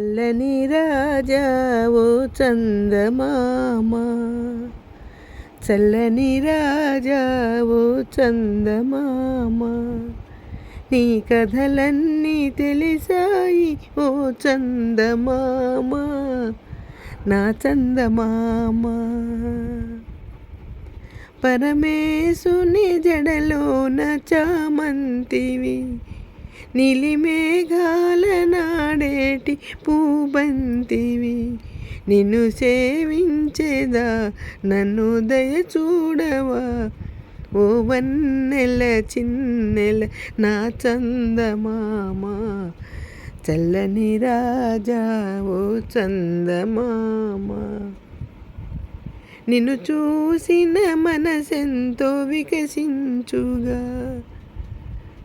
చల్లని రాజా ఓ చందమామ. చల్లని రాజా ఓ చందమామ. నీ కథలన్నీ తెలిసాయి ఓ చందమామ. నా చందమామ. పరమేశుని జడలో జడలోన చామంతివి నిలిమేఘాల నాడేటి పూబంతివి. నిన్ను సేవించేదా నన్ను దయ చూడవా ఓ వన్నెల చిన్నెల నా చందమామ. చల్లని రాజా ఓ చందమామ. నిన్ను చూసిన మనసెంతో వికసించుగా.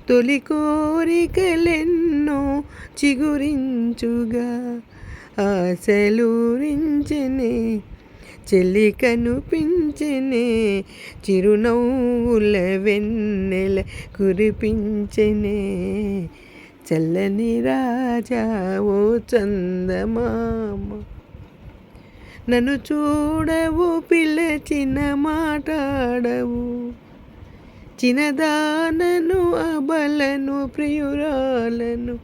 తొలి కోరికలెన్నో చిగురించుగా ఆశలూరించనే చెల్లి కనిపించనే చిరునవ్వుల వెన్నెల కురిపించనే. చల్లని రాజా ఓ చందమామ నన్ను చూడవు పిలచిన మాట్లాడవు చిన్నదానను బలను ప్రియురాలను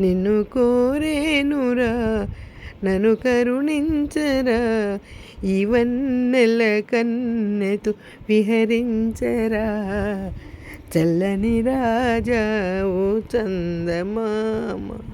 నిన్ను కోరేనురా నన్ను కరుణించరా ఇవన్నెల కన్నెతు విహరించరా. చల్లని రాజా ఓ చందమామ